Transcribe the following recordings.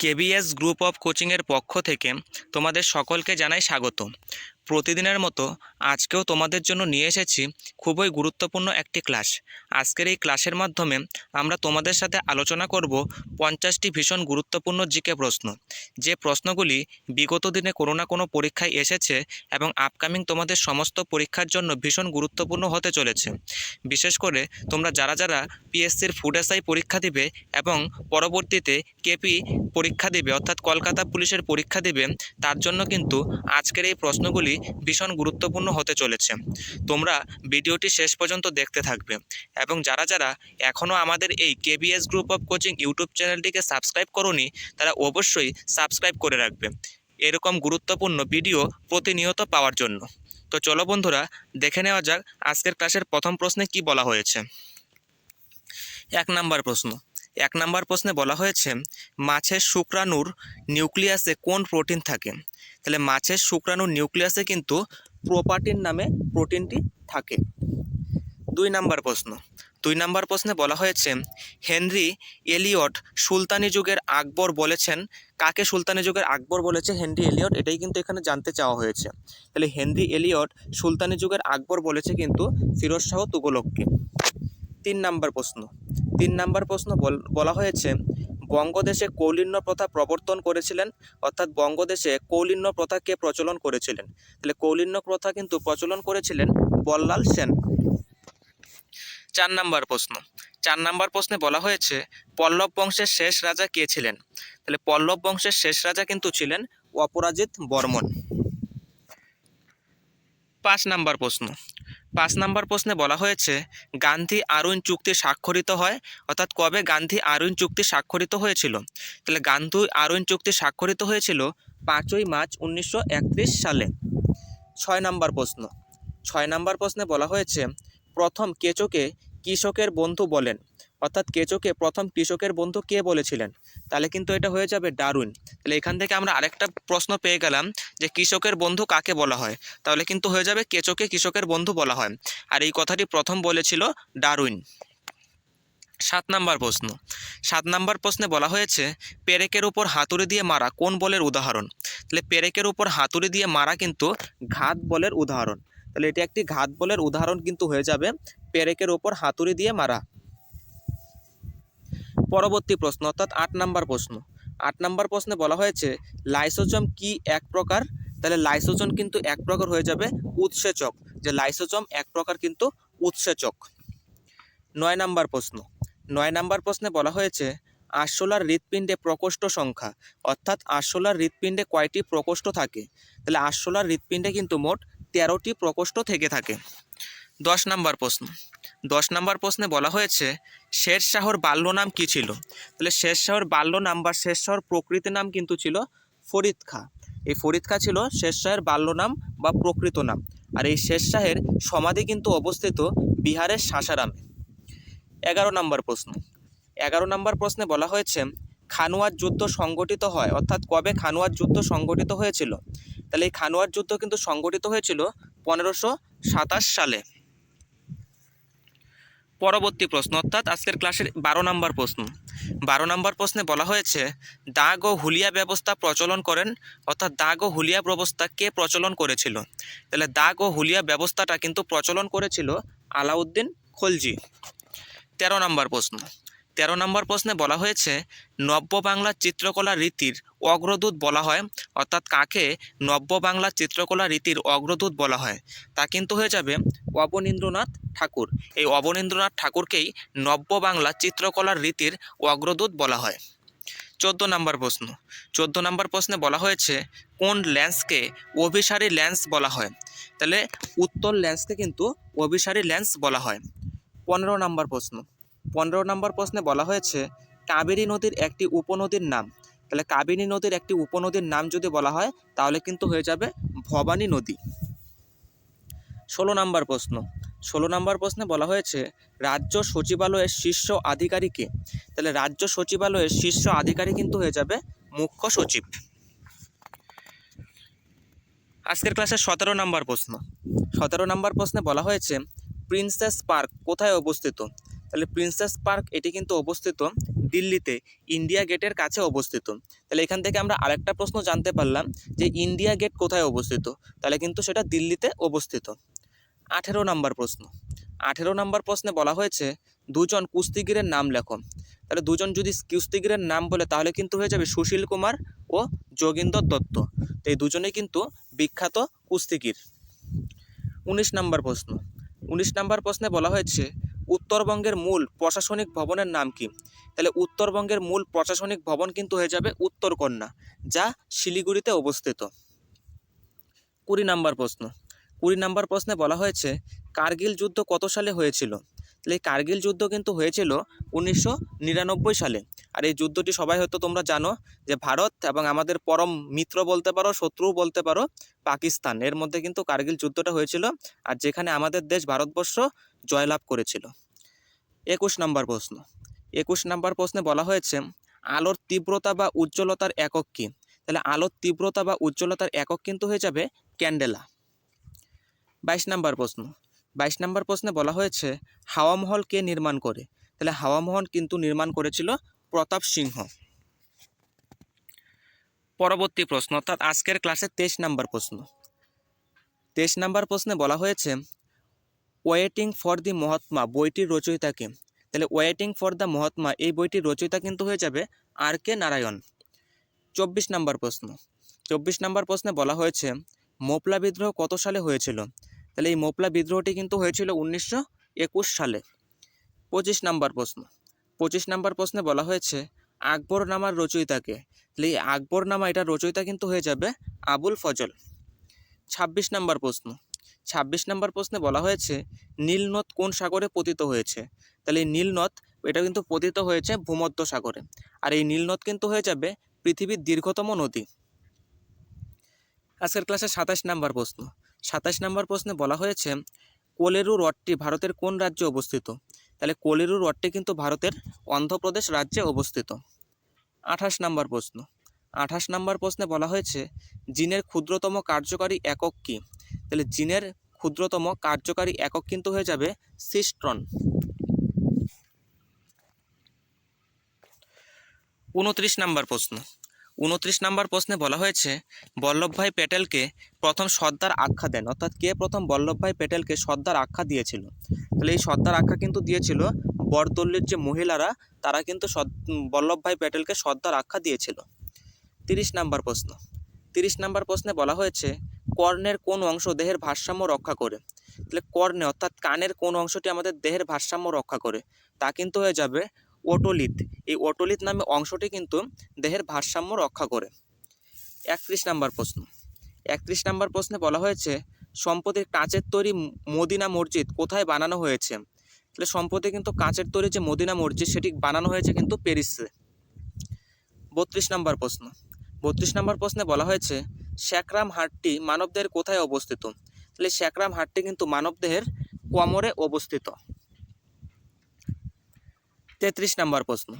KBS group of কোচিংয়ের পক্ষ থেকে তোমাদের সকলকে জানাই স্বাগত। প্রতিদিনের মতো আজকেও তোমাদের জন্য নিয়ে এসেছি খুবই গুরুত্বপূর্ণ একটি ক্লাস। আজকের এই ক্লাসের মাধ্যমে আমরা তোমাদের সাথে আলোচনা করব পঞ্চাশটি ভীষণ গুরুত্বপূর্ণ জিকে প্রশ্ন। যে প্রশ্নগুলি বিগত দিনে কোনো না কোনো পরীক্ষায় এসেছে এবং আপকামিং তোমাদের সমস্ত পরীক্ষার জন্য ভীষণ গুরুত্বপূর্ণ হতে চলেছে। বিশেষ করে তোমরা যারা যারা পিএসসির ফুড এসআই পরীক্ষা দিবে এবং পরবর্তীতে কেপি পরীক্ষা দিবে অর্থাৎ কলকাতা পুলিশের পরীক্ষা দিবে, তার জন্য কিন্তু আজকের এই প্রশ্নগুলি ভীষণ গুরুত্বপূর্ণ হতে চলেছে। তোমরা ভিডিওটি শেষ পর্যন্ত দেখতে থাকবে এবং যারা যারা এখনও আমাদের এই KBS group of coaching YouTube চ্যানেলটিকে সাবস্ক্রাইব করনি, তারা অবশ্যই সাবস্ক্রাইব করে রাখবে। এরকম গুরুত্বপূর্ণ ভিডিও প্রতিনিয়ত পাওয়ার জন্য। তো চলো বন্ধুরা, দেখে নেওয়া যাক আজকের ক্লাসের প্রথম প্রশ্নে কি বলা হয়েছে। এক নাম্বার প্রশ্ন এক নাম্বার প্রশ্নে বলা হয়েছে, মাছের শুক্রাণুর নিউক্লিয়াসে কোন প্রোটিন থাকে? তাহলে মাছের শুক্রাণুর নিউক্লিয়াসে কিন্তু প্রোপাটিন নামে প্রোটিনটি থাকে। দুই নাম্বার প্রশ্ন। দুই নাম্বার প্রশ্নে বলা হয়েছে, হেনরি এলিয়ট সুলতানি যুগের আকবর বলেছেন, কাকে সুলতানি যুগের আকবর বলেছে? হেনরি এলিয়ট, এটাই কিন্তু এখানে জানতে চাওয়া হয়েছে। তাহলে হেনরি এলিয়ট সুলতানি যুগের আকবর বলেছে কিন্তু ফিরোজ শাহ তুগলককে। তিন নাম্বার প্রশ্ন। তিন নাম্বার প্রশ্ন বল- হয়েছে, বঙ্গদেশে কৌলিন্য প্রথা প্রবর্তন করেছিলেন, অর্থাৎ বঙ্গদেশে কৌলিন্য প্রথা কে প্রচলন করেছিলেন? তাহলে কৌলিন্য প্রথা কিন্তু প্রচলন করেছিলেন বল্লাল সেন। চার নাম্বার প্রশ্ন। চার নাম্বার প্রশ্নে বলা হয়েছে, পল্লব বংশের শেষ রাজা কে ছিলেন? তাহলে পল্লব বংশের শেষ রাজা কিন্তু ছিলেন অপরাজিত বর্মন। পাঁচ নাম্বার প্রশ্ন। পাঁচ নাম্বার প্রশ্নে বলা হয়েছে, গান্ধী আরুন চুক্তি স্বাক্ষরিত হয়, অর্থাৎ কবে গান্ধী আরুন চুক্তি স্বাক্ষরিত হয়েছিল? তাহলে গান্ধী আরুন চুক্তি স্বাক্ষরিত হয়েছিল পাঁচই মার্চ উনিশশো একত্রিশ সালে। ছয় নাম্বার প্রশ্ন। ছয় নাম্বার প্রশ্নে বলা হয়েছে, প্রথম কেচোকে কৃষকের বন্ধু বলেন। অর্থাৎ কেচোকে প্রথম কৃষকের বন্ধু কে বলেছিলেন? তাহলে কিন্তু এটা হয়ে যাবে ডারুইন তাহলে এখান থেকে আমরা আরেকটা প্রশ্ন পেয়ে গেলাম যে কৃষকের বন্ধু কাকে বলা হয়? তাহলে কিন্তু হয়ে যাবে কেচোকে কৃষকের বন্ধু বলা হয়। আর এই কথাটি প্রথম বলেছিল ডারুইন সাত নাম্বার প্রশ্ন। সাত নাম্বার প্রশ্নে বলা হয়েছে, পেরেকের উপর হাতুড়ি দিয়ে মারা কোন বলের উদাহরণ? তাহলে পেরেকের উপর হাতুড়ি দিয়ে মারা কিন্তু ঘাত বলের উদাহরণ। তাহলে এটি একটি ঘাত বলের উদাহরণ কিন্তু হয়ে যাবে, পেরেকের উপর হাতুড়ি দিয়ে মারা। পরবর্তী প্রশ্ন, অর্থাৎ আট নাম্বার প্রশ্ন। আট নাম্বার প্রশ্নে বলা হয়েছে, লাইসোজম কি এক প্রকার? তাহলে লাইসোজম কিন্তু এক প্রকার হয়ে যাবে উৎসেচক। যে লাইসোজম এক প্রকার কিন্তু উৎসেচক। নয় নাম্বার প্রশ্ন, নয় নাম্বার প্রশ্নে বলা হয়েছে, আরশোলার হৃৎপিণ্ডে প্রকোষ্ঠ সংখ্যা। অর্থাৎ আরশোলার হৃৎপিণ্ডে কয়টি প্রকোষ্ঠ থাকে? তাহলে আরশোলার হৃৎপিণ্ডে কিন্তু মোট তেরোটি প্রকোষ্ঠ থেকে থাকে। দশ নাম্বার প্রশ্ন দশ নম্বর প্রশ্নে বলা হয়েছে, শের শাহর বাল্য নাম কী ছিল? তাহলে শের শাহর বাল্য নাম বা শের শাহর প্রকৃত নাম কিন্তু ছিল ফরিদ খা। এই ফরিদ খা ছিল শের শাহের বাল্য নাম বা প্রকৃত নাম। আর এই শের শাহের সমাধি কিন্তু অবস্থিত বিহারের সাসারামে। এগারো নম্বর প্রশ্ন। এগারো নম্বর প্রশ্নে বলা হয়েছে, খানুয়ার যুদ্ধ সংগঠিত হয়, অর্থাৎ কবে খানুয়ার যুদ্ধ সংগঠিত হয়েছিল? তাহলে এই খানুয়ার যুদ্ধ কিন্তু সংগঠিত হয়েছিল পনেরোশো সাতাশ সালে। পরবর্তী প্রশ্ন, অর্থাৎ আজকের ক্লাসের বারো নম্বর প্রশ্ন। বারো নম্বর প্রশ্নে বলা হয়েছে, দাগ ও হুলিয়া ব্যবস্থা প্রচলন করেন, অর্থাৎ দাগ ও হুলিয়া ব্যবস্থা কে প্রচলন করেছিল? তাহলে দাগ ও হুলিয়া ব্যবস্থাটা কিন্তু প্রচলন করেছিল আলাউদ্দিন খলজি। তেরো নম্বর প্রশ্ন তেরো নম্বর প্রশ্নে বলা হয়েছে নব্য বাংলা চিত্রকলা রীতির অগ্রদূত বলা হয়, অর্থাৎ কাকে নব্য বাংলা চিত্রকলা রীতির অগ্রদূত বলা হয়? তা কিন্তু হয়ে যাবে অবনীন্দ্রনাথ ঠাকুর। এই অবনীন্দ্রনাথ ঠাকুরকেই নব্য বাংলা চিত্রকলার রীতির অগ্রদূত বলা হয়। চোদ্দ নম্বর প্রশ্ন। চোদ্দ নম্বর প্রশ্নে বলা হয়েছে, কোন ল্যান্সকে অভিসারী ল্যান্স বলা হয়? তাহলে উত্তর ল্যান্সকে কিন্তু অভিসারী ল্যান্স বলা হয়। পনেরো নম্বর প্রশ্ন। পনেরো নম্বর প্রশ্নে বলা হয়েছে, কাবেরী নদীর একটি উপনদীর নাম। তাহলে কাবেরী নদীর একটি উপনদীর নাম যদি বলা হয়, তাহলে কিন্তু হয়ে যাবে ভবানী নদী। ষোলো নম্বর প্রশ্ন। ষোলো নম্বর প্রশ্নে বলা হয়েছে, রাজ্য সচিবালয়ের শীর্ষ আধিকারিকে তাহলে রাজ্য সচিবালয়ের শীর্ষ আধিকারিক কিন্তু হয়ে যাবে মুখ্য সচিব। আজকের ক্লাসের সতেরো নম্বর প্রশ্ন। সতেরো নম্বর প্রশ্নে বলা হয়েছে, প্রিন্সেস পার্ক কোথায় অবস্থিত? তাহলে প্রিন্সেস পার্ক এটি কিন্তু অবস্থিত দিল্লিতে, ইন্ডিয়া গেটের কাছে অবস্থিত। তাহলে এখান থেকে আমরা আরেকটা প্রশ্ন জানতে পারলাম যে ইন্ডিয়া গেট কোথায় অবস্থিত? তাহলে কিন্তু সেটা দিল্লিতে অবস্থিত। আঠেরো নম্বর প্রশ্ন। আঠেরো নম্বর প্রশ্নে বলা হয়েছে, দুজন কুস্তিগিরের নাম লেখো। তাহলে দুজন যদি কুস্তিগিরের নাম বলে, তাহলে কিন্তু হয়ে যাবে সুশীল কুমার ও যোগিন্দর দত্ত। এই দুজনেই কিন্তু বিখ্যাত কুস্তিগির। উনিশ নম্বর প্রশ্ন। উনিশ নম্বর প্রশ্নে বলা হয়েছে উত্তরবঙ্গের মূল প্রশাসনিক ভবনের নাম কি? তাহলে উত্তরবঙ্গের মূল প্রশাসনিক ভবন কিন্তু হয়ে যাবে উত্তরকন্যা, যা শিলিগুড়িতে অবস্থিত। কুড়ি নাম্বার প্রশ্ন। কুড়ি নাম্বার প্রশ্নে বলা হয়েছে, কার্গিল যুদ্ধ কত সালে হয়েছিল? তাহলে এই কার্গিল যুদ্ধ কিন্তু হয়েছিল উনিশশো নিরানব্বই সালে। আর এই যুদ্ধটি সবাই হয়তো তোমরা জানো যে ভারত এবং আমাদের পরম মিত্র বলতে পারো শত্রু বলতে পারো, পাকিস্তান। এর মধ্যে কিন্তু কার্গিল যুদ্ধটা হয়েছিল আর যেখানে আমাদের দেশ ভারতবর্ষ জয়লাভ করেছিল। একুশ নম্বর প্রশ্ন। একুশ নম্বর প্রশ্নে বলা হয়েছে, আলোর তীব্রতা বা উজ্জ্বলতার একক কী? তাহলে আলোর তীব্রতা বা উজ্জ্বলতার একক কিন্তু হয়ে যাবে ক্যান্ডেলা। বাইশ নম্বর প্রশ্ন। বাইশ নম্বর প্রশ্নে বলা হয়েছে, হাওয়া মহল কে নির্মাণ করে? তাহলে হাওয়া মহল কিন্তু নির্মাণ করেছিল প্রতাপ সিংহ। পরবর্তী প্রশ্ন, অর্থাৎ আজকের ক্লাসে তেইশ নম্বর প্রশ্ন। তেইশ নম্বর প্রশ্নে বলা হয়েছে ওয়েটিং ফর দি মহাত্মা, বইটির রচয়িতাকে তাহলে ওয়েটিং ফর দ্য মহাত্মা, এই বইটির রচয়িতা কিন্তু হয়ে যাবে আর কে নারায়ণ। চব্বিশ নম্বর প্রশ্ন, চব্বিশ নম্বর প্রশ্নে বলা হয়েছে, মোপলা বিদ্রোহ কত সালে হয়েছিল? তাহলে এই মোপলা বিদ্রোহটি কিন্তু হয়েছিল উনিশশো একুশ সালে। পঁচিশ নম্বর প্রশ্ন। পঁচিশ নম্বর প্রশ্নে বলা হয়েছে আকবর নামার রচয়িতাকে। তাহলে এই আকবর নামা এটার রচয়িতা কিন্তু হয়ে যাবে আবুল ফজল। ছাব্বিশ নম্বর প্রশ্ন। ছাব্বিশ নম্বর প্রশ্নে বলা হয়েছে, নীলনদ কোন সাগরে পতিত হয়েছে? তাহলে এই নীলনদ, এটা কিন্তু পতিত হয়েছে ভূমধ্য সাগরে। আর এই নীলনদ কিন্তু হয়ে যাবে পৃথিবীর দীর্ঘতম নদী। আজকের ক্লাসে সাতাশ নম্বর প্রশ্ন। সাতাশ নম্বর প্রশ্নে বলা হয়েছে, কোলেরু হ্রদটি ভারতের কোন রাজ্যে অবস্থিত? তাহলে কোলেরু হ্রদটি কিন্তু ভারতের অন্ধ্রপ্রদেশ রাজ্যে অবস্থিত। আঠাশ নম্বর প্রশ্ন। আঠাশ নম্বর প্রশ্নে বলা হয়েছে, জিনের ক্ষুদ্রতম কার্যকারী একক কী? তাহলে জিনের ক্ষুদ্রতম কার্যকারী একক কিন্তু হয়ে যাবে সিস্ট্রন। উনত্রিশ নম্বর প্রশ্ন। উনত্রিশ নম্বর প্রশ্নে বলা হয়েছে বল্লভভাই প্যাটেলকে প্রথম সর্দার আখ্যা দেন। অর্থাৎ কে প্রথম বল্লভভাই প্যাটেলকে সর্দার আখ্যা দিয়েছিল? তাহলে এই সর্দার আখ্যা কিন্তু দিয়েছিল বরদল্লির যে মহিলারা, তারা কিন্তু বল্লভভাই প্যাটেলকে সর্দার আখ্যা দিয়েছিল। তিরিশ নম্বর প্রশ্ন। তিরিশ নম্বর প্রশ্নে বলা হয়েছে, কর্ণের কোন অংশ দেহের ভারসাম্য রক্ষা করে? তাহলে কর্ণে অর্থাৎ কানের কোন অংশটি আমাদের দেহের ভারসাম্য রক্ষা করে? তা কিন্তু হয়ে যাবে ওটোলিত এই ওটোলিত নামে অংশটি কিন্তু দেহের ভারসাম্য রক্ষা করে। একত্রিশ নম্বর প্রশ্ন। একত্রিশ নম্বর প্রশ্নে বলা হয়েছে, সম্পদের কাঁচের তৈরি মদিনা মসজিদ কোথায় বানানো হয়েছে? তাহলে সম্পদে কিন্তু কাঁচের তৈরি যে মদিনা মসজিদ, সেটি বানানো হয়েছে কিন্তু প্যারিসে। বত্রিশ নম্বর প্রশ্ন। বত্রিশ নম্বর প্রশ্নে বলা হয়েছে শ্যাকরাম হাটটি মানবদেহের কোথায় অবস্থিত? তাহলে শ্যাকরাম হাটটি কিন্তু মানবদেহের কোমরে অবস্থিত। তেত্রিশ নম্বর প্রশ্ন।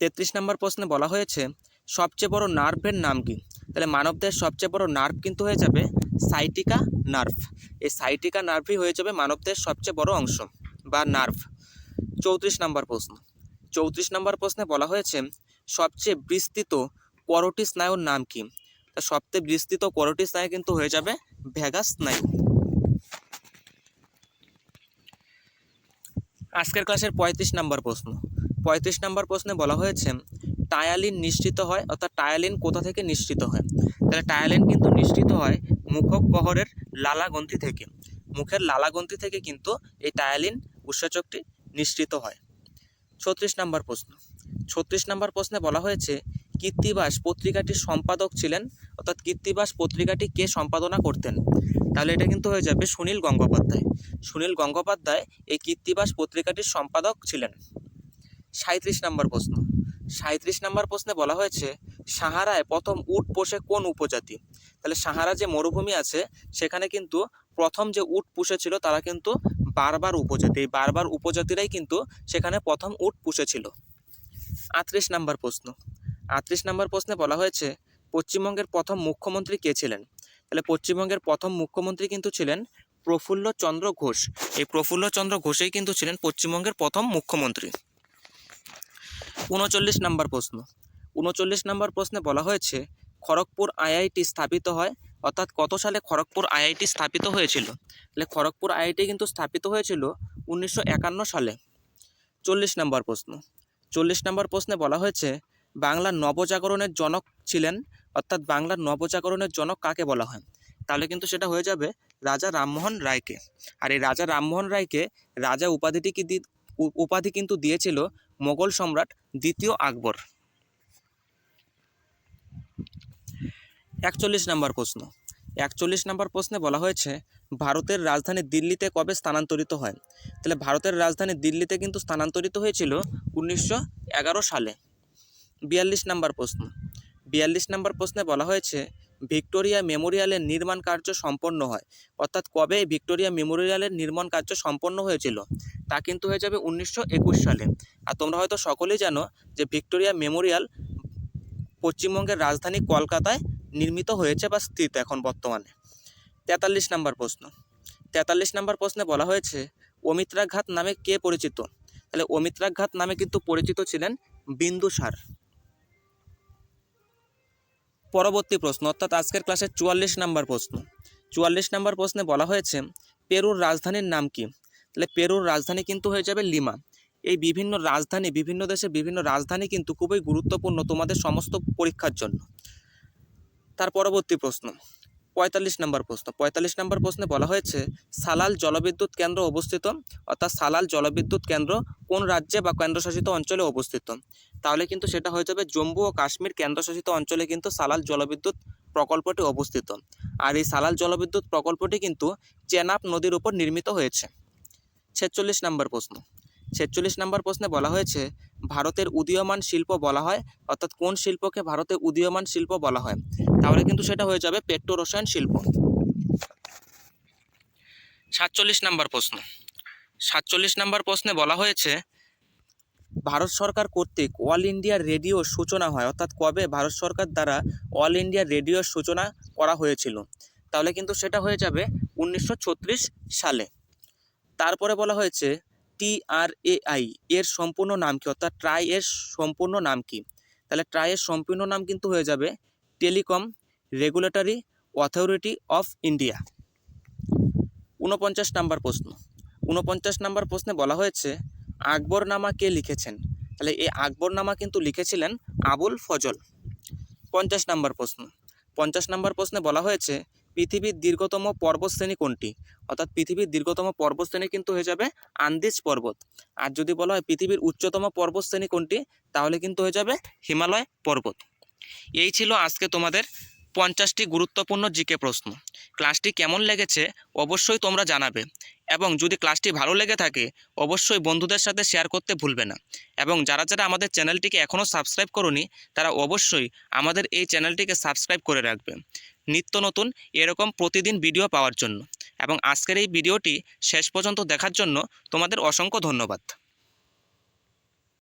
তেত্রিশ নম্বর প্রশ্নে বলা হয়েছে, সবচেয়ে বড় নার্ভের নাম কি? তাহলে মানবদের সবচেয়ে বড় নার্ভ কিন্তু হয়ে যাবে সাইটিকা নার্ভ। এই সাইটিকা নার্ভই হয়ে যাবে মানবদের সবচেয়ে বড় অংশ বা নার্ভ। চৌত্রিশ নম্বর প্রশ্ন। চৌত্রিশ নম্বর প্রশ্নে বলা হয়েছে, সবচেয়ে বিস্তৃত করটি স্নায়ুর নাম কি? তা সবচেয়ে বিস্তৃত করটি স্নায়ু কিন্তু হয়ে যাবে ভ্যাগাস স্নায়ু। আজকের ক্লাসের পঁয়ত্রিশ নম্বর প্রশ্ন। পঁয়ত্রিশ নম্বর প্রশ্নে বলা হয়েছে, টায়ালিন নিশ্চিত হয় অর্থাৎ টায়ালিন কোথা থেকে নিশ্চিত হয়? তাহলে টায়ালিন কিন্তু নিশ্চিত হয় মুখক গহরের লালাগ্রন্থি থেকে। মুখের লালাগ্রন্থি থেকে কিন্তু এই টায়ালিন উৎসেচকটি নিশ্চিত হয়। ছত্রিশ নম্বর প্রশ্ন, ছত্রিশ নম্বর প্রশ্নে বলা হয়েছে, কীর্তিবাস পত্রিকাটির সম্পাদক ছিলেন, অর্থাৎ কীর্তিবাস পত্রিকাটি কে সম্পাদনা করতেন? তাহলে এটা কিন্তু হয়ে যাবে সুনীল গঙ্গোপাধ্যায়। সুনীল গঙ্গোপাধ্যায় এই কীর্তিবাস পত্রিকাটির সম্পাদক ছিলেন। সাঁত্রিশ নম্বর প্রশ্ন। সাঁত্রিশ নম্বর প্রশ্নে বলা হয়েছে, সাহারায় প্রথম উট পোষে কোন উপজাতি? তাহলে সাহারা যে মরুভূমি আছে, সেখানে কিন্তু প্রথম যে উট পুষেছিল, তারা কিন্তু বারবার উপজাতি। এই বারবার উপজাতিরাই কিন্তু সেখানে প্রথম উট পুষেছিল। আটত্রিশ নম্বর প্রশ্ন। আটত্রিশ নম্বর প্রশ্নে বলা হয়েছে, পশ্চিমবঙ্গের প্রথম মুখ্যমন্ত্রী কে ছিলেন? তাহলে পশ্চিমবঙ্গের প্রথম মুখ্যমন্ত্রী কিন্তু ছিলেন প্রফুল্ল চন্দ্র ঘোষ। এই প্রফুল্ল চন্দ্র ঘোষই কিন্তু ছিলেন পশ্চিমবঙ্গের প্রথম মুখ্যমন্ত্রী। উনচল্লিশ নম্বর প্রশ্ন। উনচল্লিশ নম্বর প্রশ্নে বলা হয়েছে, খড়গপুর আইআইটি স্থাপিত হয়, অর্থাৎ কত সালে খড়গপুর আইআইটি স্থাপিত হয়েছিল? তাহলে খড়গপুর আইআইটি কিন্তু স্থাপিত হয়েছিল উনিশশো একান্ন সালে। চল্লিশ নম্বর প্রশ্ন। চল্লিশ নম্বর প্রশ্নে বলা হয়েছে বাংলার নবজাগরণের জনক ছিলেন অর্থাৎ বাংলার নবজাগরণের জনক কাকে বলা হয়? তাহলে কিন্তু সেটা হয়ে যাবে রাজা রামমোহন রায়কে। আর এই রাজা রামমোহন রায়কে রাজা উপাধিটি কি উপাধি কিন্তু দিয়েছিল মোগল সম্রাট দ্বিতীয় আকবর। একচল্লিশ নম্বর প্রশ্ন। একচল্লিশ নম্বর প্রশ্নে বলা হয়েছে, ভারতের রাজধানী দিল্লিতে কবে স্থানান্তরিত হয়? তাহলে ভারতের রাজধানী দিল্লিতে কিন্তু স্থানান্তরিত হয়েছিল উনিশশো এগারো সালে। বিয়াল্লিশ নম্বর প্রশ্ন। বিয়াল্লিশ নম্বর প্রশ্নে বলা হয়েছে, ভিক্টোরিয়া মেমোরিয়ালের নির্মাণ কার্য সম্পন্ন হয়। অর্থাৎ কবে ভিক্টোরিয়া মেমোরিয়ালের নির্মাণ কার্য সম্পন্ন হয়েছিল? তা কিন্তু হয়ে যাবে উনিশশো একুশ সালে। আর তোমরা হয়তো সকলেই জানো যে ভিক্টোরিয়া মেমোরিয়াল পশ্চিমবঙ্গের রাজধানী কলকাতায় নির্মিত হয়েছে বা স্থিত এখন বর্তমানে। তেতাল্লিশ নম্বর প্রশ্ন। তেতাল্লিশ নম্বর প্রশ্নে বলা হয়েছে, অমিত্রাঘাত নামে কে পরিচিত? তাহলে অমিত্রাঘাত নামে কিন্তু পরিচিত ছিলেন বিন্দুসার পরবর্তী প্রশ্ন, অর্থাৎ আজকের ক্লাসের চুয়াল্লিশ নাম্বার প্রশ্ন। চুয়াল্লিশ নাম্বার প্রশ্নে বলা হয়েছে, পেরুর রাজধানীর নাম কি? তাহলে পেরুর রাজধানী কিন্তু হয়ে যাবে লিমা। এই বিভিন্ন রাজধানী, বিভিন্ন দেশে বিভিন্ন রাজধানী কিন্তু খুবই গুরুত্বপূর্ণ তোমাদের সমস্ত পরীক্ষার জন্য। তার পরবর্তী প্রশ্ন পঁয়তাল্লিশ নম্বর প্রশ্ন। পঁয়তাল্লিশ নম্বর প্রশ্নে বলা হয়েছে, সালাল জলবিদ্যুৎ কেন্দ্র অবস্থিত? অর্থাৎ সালাল জলবিদ্যুৎ কেন্দ্র কোন রাজ্যে বা কেন্দ্রশাসিত অঞ্চলে অবস্থিত? তাহলে কিন্তু সেটা হয়ে যাবে জম্মু ও কাশ্মীর কেন্দ্রশাসিত অঞ্চলে কিন্তু সালাল জলবিদ্যুৎ প্রকল্পটি অবস্থিত। আর এই সালাল জলবিদ্যুৎ প্রকল্পটি কিন্তু চেনাব নদীর উপর নির্মিত হয়েছে। ছেচল্লিশ নম্বর প্রশ্ন। ছেচল্লিশ নম্বর প্রশ্নে বলা হয়েছে, ভারতের উদীয়মান শিল্প বলা হয়, অর্থাৎ কোন শিল্পকে ভারতের উদীয়মান শিল্প বলা হয়? তাহলে কিন্তু সেটা হয়ে যাবে পেট্রো রসায়ন শিল্প। সাতচল্লিশ নম্বর প্রশ্ন। সাতচল্লিশ নম্বর প্রশ্নে বলা হয়েছে, ভারত সরকার কর্তৃক অল ইন্ডিয়া রেডিও সূচনা হয়, অর্থাৎ কবে ভারত সরকার দ্বারা অল ইন্ডিয়া রেডিওর সূচনা করা হয়েছিল? তাহলে কিন্তু সেটা হয়ে যাবে উনিশশো ছত্রিশ সালে। তারপরে বলা হয়েছে টিআরএআই এর সম্পূর্ণ নাম কি? অর্থাৎ ট্রাই এর সম্পূর্ণ নাম কি? তাহলে ট্রাই এর সম্পূর্ণ নাম কিন্তু হয়ে যাবে telecom regulatory authority of India ঊনপঞ্চাশ নাম্বার প্রশ্ন। ঊনপঞ্চাশ নাম্বার প্রশ্নে বলা হয়েছে, আকবরনামা কে লিখেছেন? তাহলে এই আকবরনামা কিন্তু লিখেছিলেন আবুল ফজল। পঞ্চাশ নাম্বার প্রশ্ন। পঞ্চাশ নাম্বার প্রশ্নে বলা হয়েছে পৃথিবীর দীর্ঘতম পর্বতশ্রেণী কোনটি? অর্থাৎ পৃথিবীর দীর্ঘতম পর্বতশ্রেণী কিন্তু হয়ে যাবে আন্দিজ পর্বত। আর যদি বলা হয় পৃথিবীর উচ্চতম পর্বতশ্রেণী কোনটি? তাহলে কিন্তু হয়ে যাবে হিমালয় পর্বত। এই ছিল আজকে তোমাদের পঞ্চাশটি গুরুত্বপূর্ণ জিকে প্রশ্ন। ক্লাসটি কেমন লেগেছে অবশ্যই তোমরা জানাবে। এবং যদি ক্লাসটি ভালো লেগে থাকে, অবশ্যই বন্ধুদের সাথে শেয়ার করতে ভুলবে না। এবং যারা যারা আমাদের চ্যানেলটিকে এখনও সাবস্ক্রাইব করনি, তারা অবশ্যই আমাদের এই চ্যানেলটিকে সাবস্ক্রাইব করে রাখবে। নিত্য নতুন এরকম প্রতিদিন ভিডিও পাওয়ার জন্য। এবং আজকের এই ভিডিওটি শেষ পর্যন্ত দেখার জন্য তোমাদের অসংখ্য ধন্যবাদ।